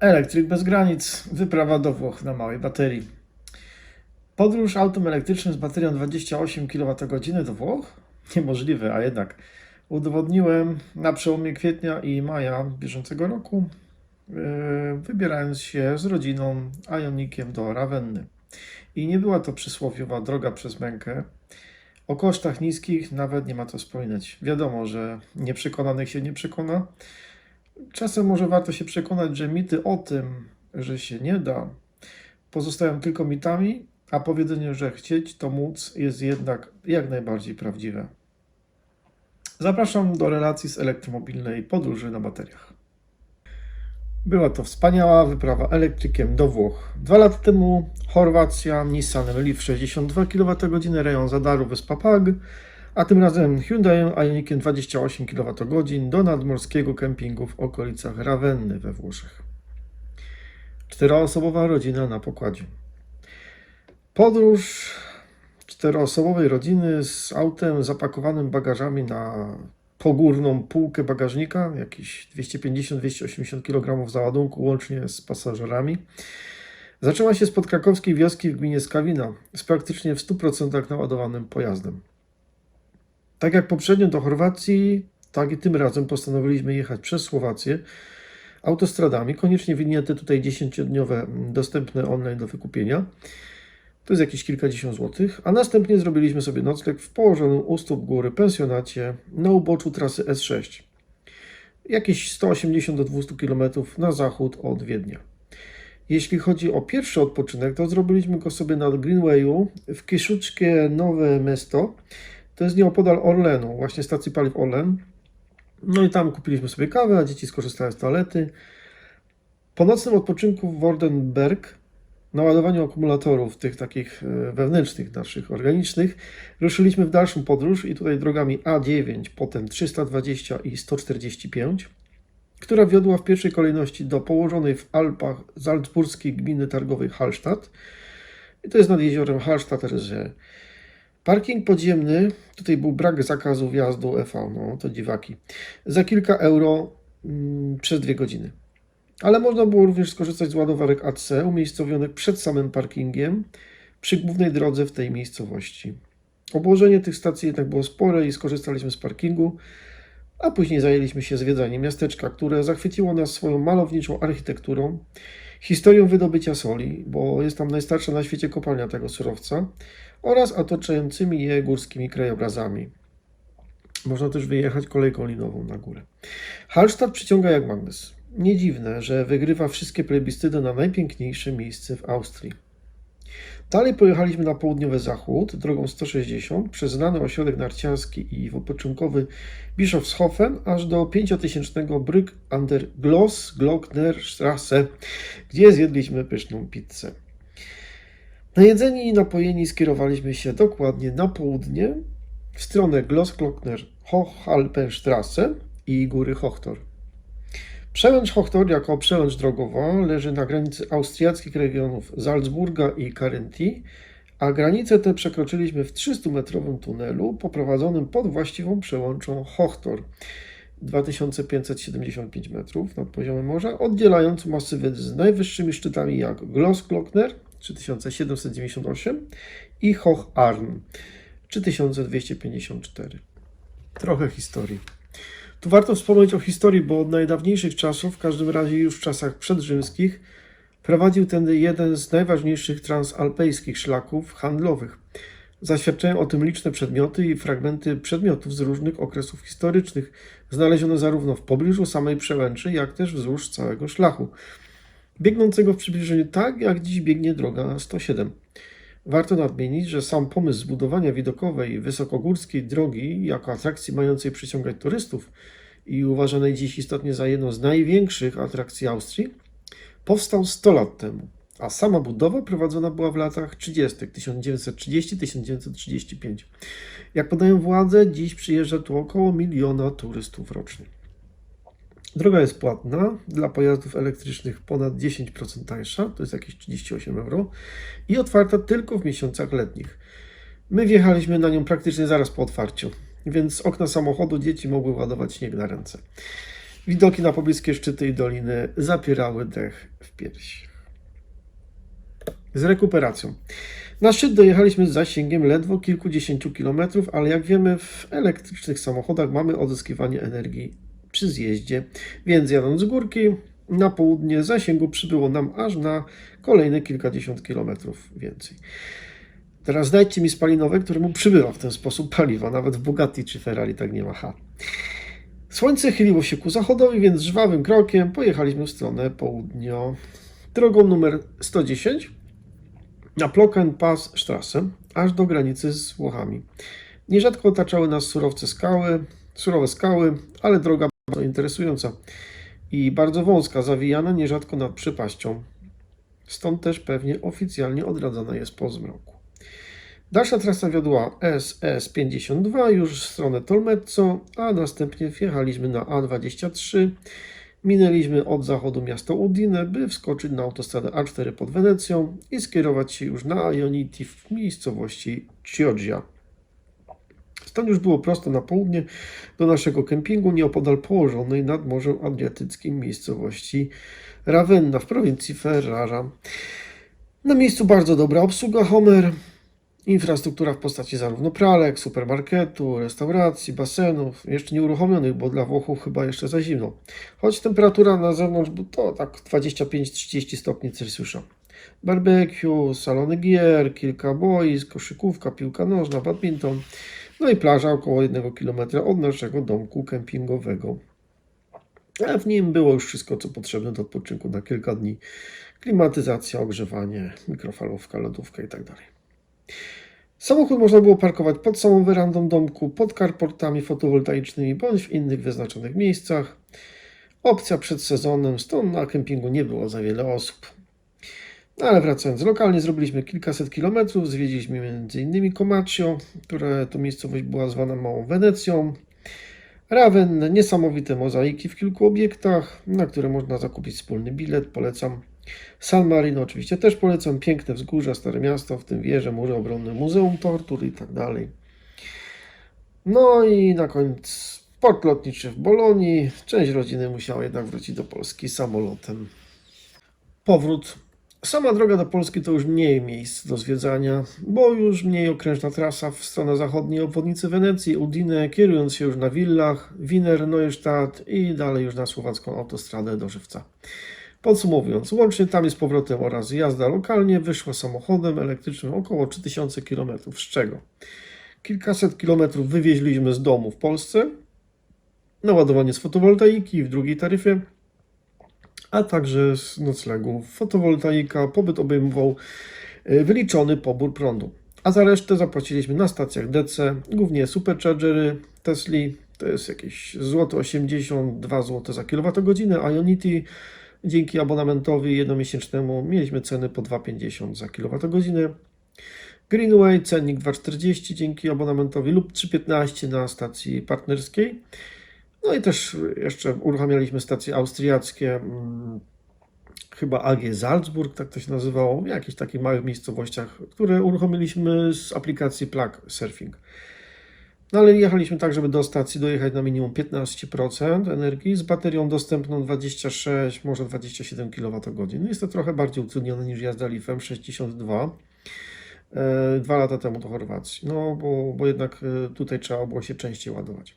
Elektryk bez granic, wyprawa do Włoch na małej baterii. Podróż autem elektrycznym z baterią 28 kWh do Włoch? Niemożliwe, a jednak udowodniłem na przełomie kwietnia i maja bieżącego roku, yy, wybierając się z rodziną Ionikiem do Rawenny. I nie była to przysłowiowa droga przez mękę. O kosztach niskich nawet nie ma co wspominać. Wiadomo, że nieprzekonanych się nie przekona. Czasem może warto się przekonać, że mity o tym, że się nie da, pozostają tylko mitami, a powiedzenie, że chcieć to móc jest jednak jak najbardziej prawdziwe. Zapraszam do relacji z elektromobilnej podróży na bateriach. Była to wspaniała wyprawa elektrykiem do Włoch. Dwa lata temu Chorwacja, Nissanem Leaf 62 kWh, rejon Zadaru, wyspa Pag, a tym razem Hyundaiem Ioniqiem 28 kWh do nadmorskiego kempingu w okolicach Ravenny we Włoszech. Czteroosobowa rodzina na pokładzie. Podróż czteroosobowej rodziny z autem zapakowanym bagażami na pogórną półkę bagażnika, jakieś 250-280 kg załadunku łącznie z pasażerami. Zaczęła się spod krakowskiej wioski w gminie Skawina z praktycznie w 100% naładowanym pojazdem. Tak jak poprzednio do Chorwacji, tak i tym razem postanowiliśmy jechać przez Słowację autostradami, koniecznie wynięte tutaj 10-dniowe dostępne online do wykupienia. To jest jakieś kilkadziesiąt złotych, a następnie zrobiliśmy sobie nocleg w położonym u stóp góry pensjonacie na uboczu trasy S6. Jakieś 180 do 200 km na zachód od Wiednia. Jeśli chodzi o pierwszy odpoczynek, to zrobiliśmy go sobie na Greenwayu w Kieszuczkie Nowe Mesto. To jest nieopodal Orlenu, właśnie stacji paliw Orlen. No i tam kupiliśmy sobie kawę, a dzieci skorzystały z toalety. Po nocnym odpoczynku w Wardenberg, na ładowaniu akumulatorów, tych takich e, wewnętrznych, naszych organicznych, ruszyliśmy w dalszą podróż i tutaj drogami A9, potem 320 i 145, która wiodła w pierwszej kolejności do położonej w Alpach salzburskiej gminy targowej Hallstatt. I to jest nad jeziorem Hallstatt-Rze. Parking podziemny, tutaj był brak zakazu wjazdu EV, no to dziwaki, za kilka euro mm, przez dwie godziny. Ale można było również skorzystać z ładowarek AC umiejscowionych przed samym parkingiem przy głównej drodze w tej miejscowości. Obłożenie tych stacji jednak było spore i skorzystaliśmy z parkingu, a później zajęliśmy się zwiedzaniem miasteczka, które zachwyciło nas swoją malowniczą architekturą, historią wydobycia soli, bo jest tam najstarsza na świecie kopalnia tego surowca, oraz otaczającymi je górskimi krajobrazami. Można też wyjechać kolejką linową na górę. Hallstatt przyciąga jak magnes. Nie dziwne, że wygrywa wszystkie plebiscyty na najpiękniejsze miejsce w Austrii. Dalej pojechaliśmy na południowy zachód, drogą 160, przez znany ośrodek narciarski i wypoczynkowy Bischofshofen, aż do 5000 Brück an der Gloss Glocknerstrasse, gdzie zjedliśmy pyszną pizzę. Najedzeni i napojeni skierowaliśmy się dokładnie na południe, w stronę Glossglockner Hochalpenstrasse i góry Hochtor. Przełęcz Hochtor jako przełęcz drogowa leży na granicy austriackich regionów Salzburga i Carinthii, a granicę tę przekroczyliśmy w 300-metrowym tunelu poprowadzonym pod właściwą przełączą Hochtor 2575 metrów nad poziomem morza, oddzielając masywy z najwyższymi szczytami jak Glossglockner 3798 i Hocharn 3254. Trochę historii. Tu warto wspomnieć o historii, bo od najdawniejszych czasów, w każdym razie już w czasach przedrzymskich, prowadził tędy jeden z najważniejszych transalpejskich szlaków handlowych. Zaświadczają o tym liczne przedmioty i fragmenty przedmiotów z różnych okresów historycznych, znalezione zarówno w pobliżu samej przełęczy, jak też wzdłuż całego szlachu, biegnącego w przybliżeniu tak, jak dziś biegnie droga 107. Warto nadmienić, że sam pomysł zbudowania widokowej wysokogórskiej drogi jako atrakcji mającej przyciągać turystów i uważanej dziś istotnie za jedną z największych atrakcji Austrii, powstał 100 lat temu, a sama budowa prowadzona była w latach 30. 1930-1935. Jak podają władze, dziś przyjeżdża tu około miliona turystów rocznie. Droga jest płatna, dla pojazdów elektrycznych ponad 10% tańsza, to jest jakieś 38 euro, i otwarta tylko w miesiącach letnich. My wjechaliśmy na nią praktycznie zaraz po otwarciu, więc okna samochodu dzieci mogły ładować śnieg na ręce. Widoki na pobliskie szczyty i doliny zapierały dech w piersi. Z rekuperacją. Na szczyt dojechaliśmy z zasięgiem ledwo kilkudziesięciu kilometrów, ale jak wiemy, w elektrycznych samochodach mamy odzyskiwanie energii przy zjeździe, więc jadąc z górki na południe zasięgu przybyło nam aż na kolejne kilkadziesiąt kilometrów więcej. Teraz dajcie mi spalinowe, któremu przybywa w ten sposób paliwa. Nawet w Bugatti czy Ferrari tak nie ma. Ha. Słońce chyliło się ku zachodowi, więc żwawym krokiem pojechaliśmy w stronę południo. Drogą numer 110 na Plocken Pass Strasse, aż do granicy z Włochami. Nierzadko otaczały nas surowce skały, surowe skały, ale droga bardzo interesująca i bardzo wąska, zawijana nierzadko nad przepaścią. Stąd też pewnie oficjalnie odradzana jest po zmroku. Dalsza trasa wiodła SS52 już w stronę Tolmezzo, a następnie wjechaliśmy na A23. Minęliśmy od zachodu miasto Udine, by wskoczyć na autostradę A4 pod Wenecją i skierować się już na Ioniti w miejscowości Chioggia. Stąd już było prosto na południe do naszego kempingu nieopodal położonej nad Morzem Adriatyckim miejscowości Ravenna w prowincji Ferrara. Na miejscu bardzo dobra obsługa Homer, infrastruktura w postaci zarówno pralek, supermarketu, restauracji, basenów, jeszcze nie uruchomionych, bo dla Włochów chyba jeszcze za zimno. Choć temperatura na zewnątrz to tak 25-30 stopni Celsjusza. Barbecue, salony gier, kilka boisk, koszykówka, piłka nożna, badminton, no i plaża około 1 km od naszego domku kempingowego. A w nim było już wszystko, co potrzebne do odpoczynku na kilka dni. Klimatyzacja, ogrzewanie, mikrofalówka, lodówka itd. Samochód można było parkować pod samą werandą domku, pod carportami fotowoltaicznymi bądź w innych wyznaczonych miejscach. Opcja przed sezonem, stąd na kempingu nie było za wiele osób. No ale wracając, lokalnie zrobiliśmy kilkaset kilometrów, zwiedziliśmy m.in. Comacchio, które to miejscowość była zwana Małą Wenecją. Raven, niesamowite mozaiki w kilku obiektach, na które można zakupić wspólny bilet, polecam. San Marino oczywiście też polecam, piękne wzgórza, stare miasto, w tym wieże, mury obronne, Muzeum Tortur i tak dalej. No i na koniec port lotniczy w Bolonii. Część rodziny musiała jednak wrócić do Polski samolotem. Powrót. Sama droga do Polski to już mniej miejsc do zwiedzania, bo już mniej okrężna trasa w stronę zachodniej obwodnicy Wenecji, Udine, kierując się już na Villach, Wiener, Neustadt i dalej już na słowacką autostradę do Żywca. Podsumowując, łącznie tam jest powrotem oraz jazda lokalnie wyszła samochodem elektrycznym około 3000 km, z czego kilkaset kilometrów wywieźliśmy z domu w Polsce, naładowanie z fotowoltaiki w drugiej taryfie, a także z noclegu. Fotowoltaika, pobyt obejmował y, wyliczony pobór prądu. A za resztę zapłaciliśmy na stacjach DC, głównie superchargery Tesli, to jest jakieś złote 82 zł za a Ionity dzięki abonamentowi jednomiesięcznemu mieliśmy ceny po 2,50 za kWh. Greenway cennik 2,40 dzięki abonamentowi lub 3,15 na stacji partnerskiej. No i też jeszcze uruchamialiśmy stacje austriackie, mm, chyba AG Salzburg, tak to się nazywało, w jakichś takich małych miejscowościach, które uruchomiliśmy z aplikacji Plug Surfing. No ale jechaliśmy tak, żeby do stacji dojechać na minimum 15% energii z baterią dostępną 26, może 27 kWh. Jest to trochę bardziej utrudnione niż jazda Leafem 62 e, dwa lata temu do Chorwacji. No bo, bo jednak e, tutaj trzeba było się częściej ładować.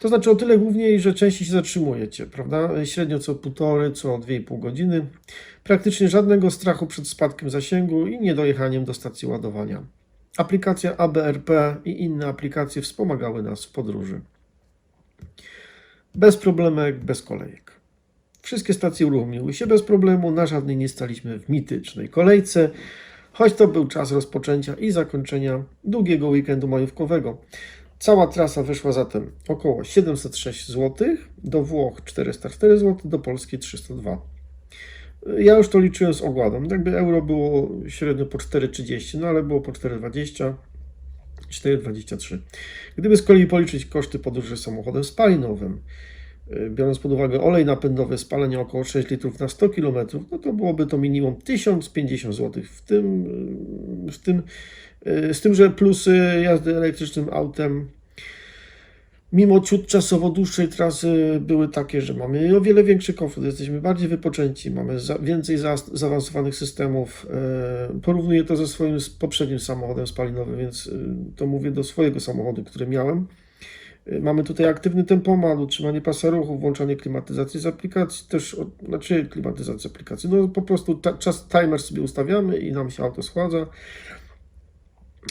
To znaczy o tyle główniej, że częściej się zatrzymujecie, prawda? Średnio co półtory, co 2,5 godziny. Praktycznie żadnego strachu przed spadkiem zasięgu i niedojechaniem do stacji ładowania. Aplikacja ABRP i inne aplikacje wspomagały nas w podróży. Bez problemek, bez kolejek. Wszystkie stacje uruchomiły się bez problemu, na żadnej nie staliśmy w mitycznej kolejce, choć to był czas rozpoczęcia i zakończenia długiego weekendu majówkowego. Cała trasa wyszła zatem około 706 zł, do Włoch 404 zł, do Polski 302 ja już to liczyłem z ogładą. Jakby euro było średnio po 4,30, no ale było po 4,20, 4,23. Gdyby z kolei policzyć koszty podróży samochodem spalinowym, biorąc pod uwagę olej napędowy, spalenie około 6 litrów na 100 km, no to byłoby to minimum 1050 zł. W tym, w tym, y, z tym, że plusy jazdy elektrycznym autem Mimo ciut czasowo dłuższej trasy były takie, że mamy o wiele większy komfort, jesteśmy bardziej wypoczęci, mamy za, więcej za, zaawansowanych systemów. Porównuję to ze swoim poprzednim samochodem spalinowym, więc to mówię do swojego samochodu, który miałem. E, Mamy tutaj aktywny tempomat, utrzymanie pasa ruchu, włączanie klimatyzacji z aplikacji, też, znaczy klimatyzacji z aplikacji, no po prostu ta, czas, timer sobie ustawiamy i nam się auto schładza.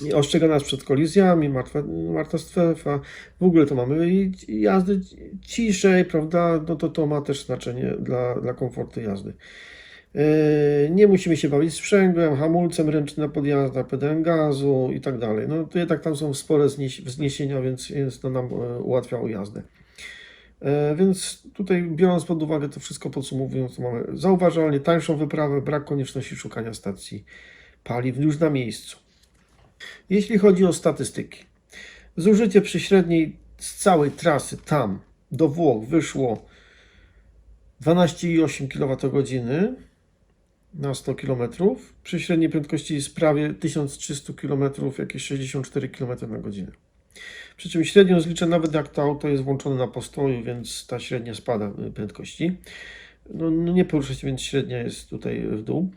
I ostrzega nas przed kolizjami, martwa, martwa strefa. W ogóle to mamy i jazdy ciszej, prawda? No to to ma też znaczenie dla, dla komfortu jazdy. Yy, Nie musimy się bawić sprzęgłem, hamulcem ręcznym na podjazdach, pedałem gazu i tak dalej. No to jednak tam są spore wzniesienia, więc, to nam e, ułatwiało jazdę. E, Więc tutaj biorąc pod uwagę to wszystko podsumowując, to mamy zauważalnie tańszą wyprawę, brak konieczności szukania stacji paliw już na miejscu. Jeśli chodzi o statystyki, zużycie przy średniej z całej trasy tam do Włoch wyszło 12,8 kWh na 100 km, przy średniej prędkości z prawie 1300 km, jakieś 64 km na godzinę. Przy czym średnią zliczę nawet jak to auto jest włączone na postoju, więc ta średnia spada prędkości. No, no nie porusza się, więc średnia jest tutaj w dół.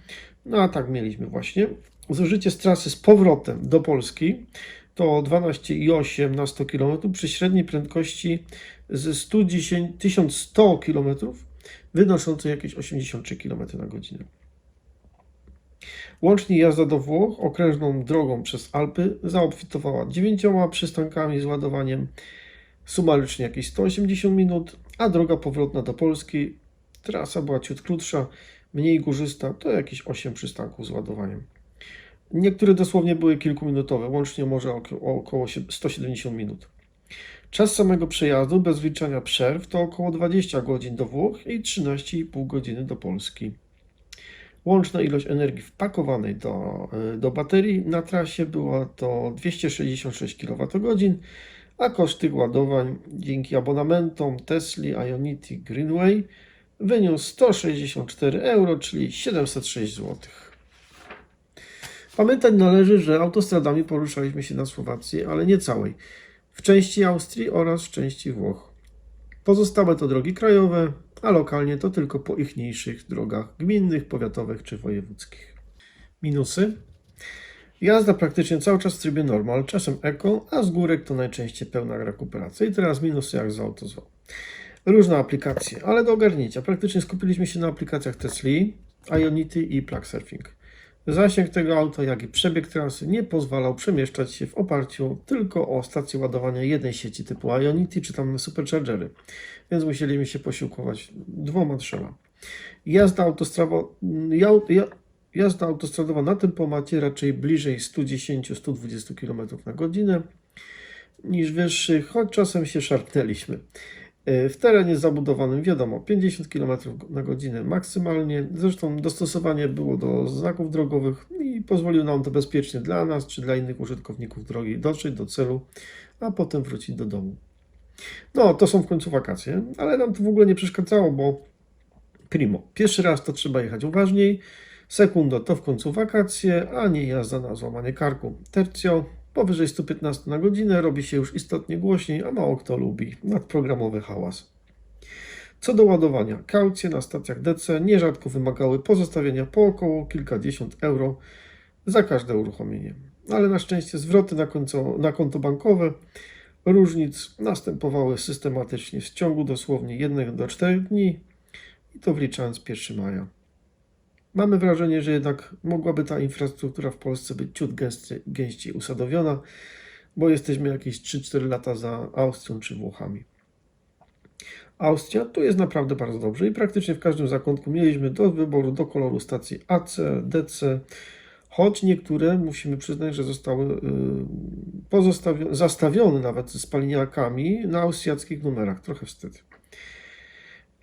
No a tak mieliśmy właśnie. Zużycie z trasy z powrotem do Polski to 12,8 na 100 km przy średniej prędkości ze 110, 1100 km wynoszącej jakieś 83 km na godzinę. Łącznie jazda do Włoch okrężną drogą przez Alpy zaobfitowała dziewięcioma przystankami z ładowaniem sumarycznie jakieś 180 minut, a droga powrotna do Polski, trasa była ciut krótsza, mniej górzysta, to jakieś 8 przystanków z ładowaniem. Niektóre dosłownie były kilkuminutowe, łącznie może oko- około sie- 170 minut. Czas samego przejazdu bez wliczania przerw to około 20 godzin do Włoch i 13,5 godziny do Polski. Łączna ilość energii wpakowanej do, y, do baterii na trasie była to 266 kWh, a koszt ładowań dzięki abonamentom Tesla Ionity Greenway wyniósł 164 euro, czyli 706 zł. Pamiętać należy, że autostradami poruszaliśmy się na Słowacji, ale nie całej. W części Austrii oraz w części Włoch. Pozostałe to drogi krajowe, a lokalnie to tylko po ichniejszych drogach gminnych, powiatowych czy wojewódzkich. Minusy? Jazda praktycznie cały czas w trybie normal, czasem eko, a z górek to najczęściej pełna rekuperacja. I teraz minusy jak z auto zwał. Różne aplikacje, ale do ogarnięcia. Praktycznie skupiliśmy się na aplikacjach Tesla, Ionity i Plug Surfing. Zasięg tego auta, jak i przebieg trasy nie pozwalał przemieszczać się w oparciu tylko o stację ładowania jednej sieci typu Ionity czy tam Superchargery, więc musieliśmy się posiłkować dwoma, trzema. Jazda, ja, ja, jazda autostradowa na tym pomacie raczej bliżej 110-120 km na godzinę niż wyższych, choć czasem się szarpnęliśmy. E, W terenie zabudowanym wiadomo 50 km na godzinę maksymalnie. Zresztą dostosowanie było do znaków drogowych i pozwoliło nam to bezpiecznie dla nas czy dla innych użytkowników drogi dotrzeć do celu, a potem wrócić do domu. No, to są w końcu wakacje, ale nam to w ogóle nie przeszkadzało, bo primo, pierwszy raz to trzeba jechać uważniej, sekundo to w końcu wakacje, a nie jazda na złamanie karku. Tercio, powyżej 115 na godzinę robi się już istotnie głośniej, a mało kto lubi nadprogramowy hałas. Co do ładowania, kaucje na stacjach DC nierzadko wymagały pozostawienia po około kilkadziesiąt euro za każde uruchomienie. Ale na szczęście zwroty na, konto, na konto bankowe różnic następowały systematycznie w ciągu dosłownie 1 do 4 dni i to wliczając 1 maja. Mamy wrażenie, że jednak mogłaby ta infrastruktura w Polsce być ciut gęsty, gęściej usadowiona, bo jesteśmy jakieś 3-4 lata za Austrią czy Włochami. Austria tu jest naprawdę bardzo dobrze i praktycznie w każdym zakątku mieliśmy do wyboru do koloru stacji AC, DC, choć niektóre musimy przyznać, że zostały y, pozostawione, zastawione nawet z spaliniakami na austriackich numerach. Trochę wstyd.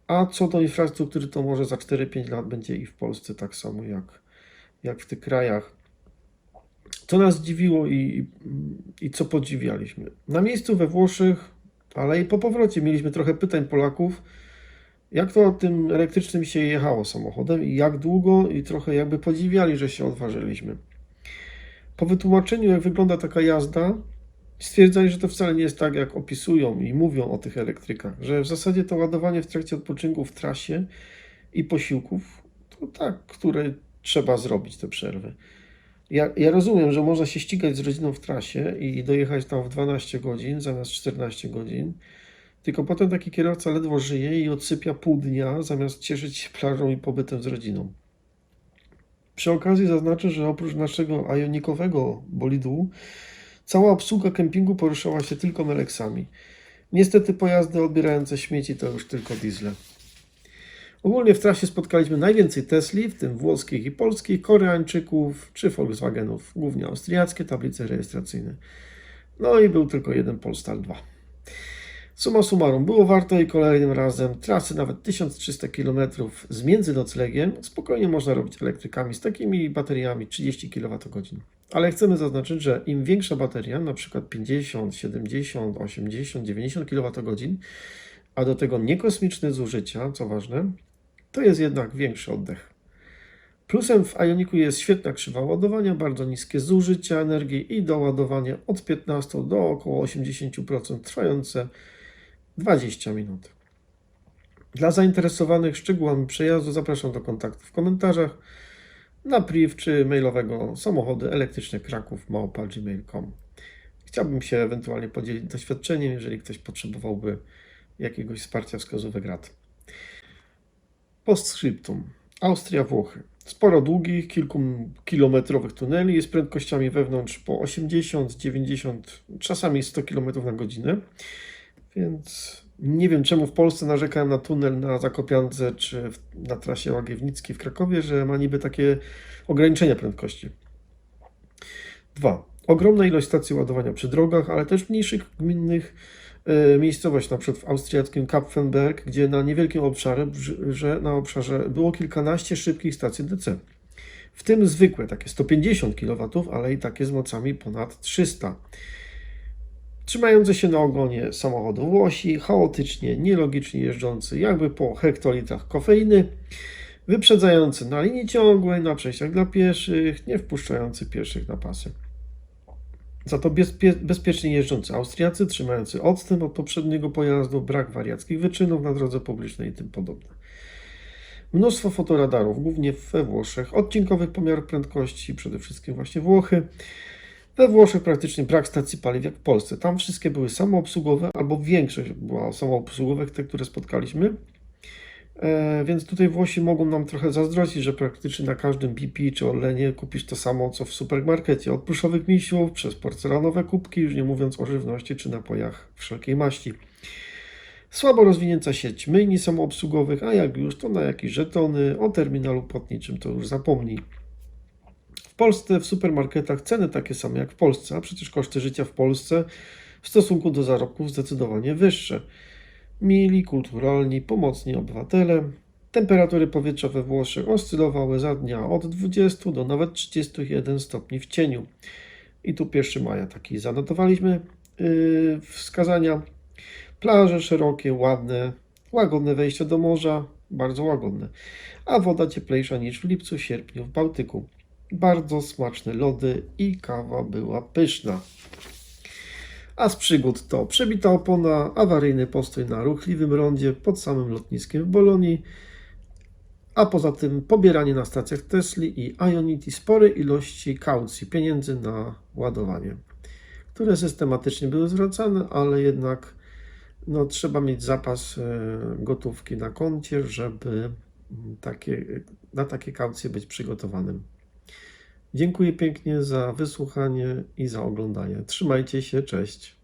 A co do infrastruktury, to może za 4-5 lat będzie i w Polsce tak samo jak, jak w tych krajach. Co nas zdziwiło i, i, i co podziwialiśmy. Na miejscu we Włoszech, ale i po powrocie mieliśmy trochę pytań Polaków, jak to tym elektrycznym się jechało samochodem i jak długo i trochę jakby podziwiali, że się odważyliśmy. Po wytłumaczeniu, jak wygląda taka jazda, Stwierdzali, że to wcale nie jest tak, jak opisują i mówią o tych elektrykach, że w zasadzie to ładowanie w trakcie odpoczynku w trasie i posiłków to tak, które trzeba zrobić te przerwy. Ja, ja rozumiem, że można się ścigać z rodziną w trasie i dojechać tam w 12 godzin zamiast 14 godzin, tylko potem taki kierowca ledwo żyje i odsypia pół dnia zamiast cieszyć się plażą i pobytem z rodziną. Przy okazji zaznaczę, że oprócz naszego ajonikowego bolidu, cała obsługa kempingu poruszała się tylko Meleksami. Niestety pojazdy odbierające śmieci to już tylko diesle. Ogólnie w trasie spotkaliśmy najwięcej Tesli, w tym włoskich i polskich, Koreańczyków czy Volkswagenów, głównie austriackie tablice rejestracyjne. No i był tylko jeden Polestar 2. Suma summarum, było warto i kolejnym razem trasy nawet 1300 km z międzynoclegiem spokojnie można robić elektrykami z takimi bateriami 30 kWh. Ale chcemy zaznaczyć, że im większa bateria, przykład 50, 70, 80, 90 kWh, a do tego niekosmiczne zużycia, co ważne, to jest jednak większy oddech. Plusem w Ioniku jest świetna krzywa ładowania, bardzo niskie zużycie energii i doładowanie od 15 do około 80% trwające 20 minut. Dla zainteresowanych szczegółami przejazdu zapraszam do kontaktu w komentarzach na priv czy mailowego samochody elektryczne Kraków małpa.gmail.com. Chciałbym się ewentualnie podzielić doświadczeniem, jeżeli ktoś potrzebowałby jakiegoś wsparcia wskazówek rad. Postscriptum. Austria, Włochy. Sporo długich, kilkukilometrowych tuneli z prędkościami wewnątrz po 80, 90, czasami 100 km na godzinę. Więc nie wiem, czemu w Polsce narzekałem na tunel na Zakopiance czy na trasie Łagiewnickiej w Krakowie, że ma niby takie ograniczenia prędkości. Dwa. Ogromna ilość stacji ładowania przy drogach, ale też mniejszych gminnych e, miejscowość, na przykład w austriackim Kapfenberg, gdzie na niewielkim obszarze, że na obszarze było kilkanaście szybkich stacji DC. W tym zwykłe, takie 150 kW, ale i takie z mocami ponad 300 trzymające się na ogonie samochodu Włosi, chaotycznie, nielogicznie jeżdżący, jakby po hektolitrach kofeiny, wyprzedzający na linii ciągłej, na przejściach dla pieszych, nie wpuszczający pieszych na pasy. Za to bezpie, bezpiecznie jeżdżący Austriacy, trzymający odstęp od poprzedniego pojazdu, brak wariackich wyczynów na drodze publicznej i tym podobne. Mnóstwo fotoradarów, głównie we Włoszech, odcinkowych pomiarów prędkości, przede wszystkim właśnie Włochy, we Włoszech praktycznie brak stacji paliw jak w Polsce. Tam wszystkie były samoobsługowe, albo większość była samoobsługowych, te, które spotkaliśmy. E, więc tutaj Włosi mogą nam trochę zazdrościć, że praktycznie na każdym BP czy Orlenie kupisz to samo co w supermarkecie. Od pluszowych misiów przez porcelanowe kubki, już nie mówiąc o żywności czy napojach wszelkiej maści. Słabo rozwinięta sieć myjni samoobsługowych, a jak już to na jakieś żetony, o terminalu płatniczym to już zapomnij. Polsce w supermarketach ceny takie same jak w Polsce, a przecież koszty życia w Polsce w stosunku do zarobków zdecydowanie wyższe. Mili, kulturalni, pomocni obywatele. Temperatury powietrza we Włoszech oscylowały za dnia od 20 do nawet 31 stopni w cieniu. I tu 1 maja taki zanotowaliśmy yy, wskazania. Plaże szerokie, ładne, łagodne wejście do morza, bardzo łagodne, a woda cieplejsza niż w lipcu, sierpniu w Bałtyku. Bardzo smaczne lody i kawa była pyszna. A z przygód to przebita opona, awaryjny postój na ruchliwym rondzie pod samym lotniskiem w Bolonii, a poza tym pobieranie na stacjach Tesli i Ionity sporej ilości kaucji, pieniędzy na ładowanie, które systematycznie były zwracane, ale jednak no, trzeba mieć zapas e, gotówki na koncie, żeby takie, na takie kaucje być przygotowanym. Dziękuję pięknie za wysłuchanie i za oglądanie. Trzymajcie się, cześć.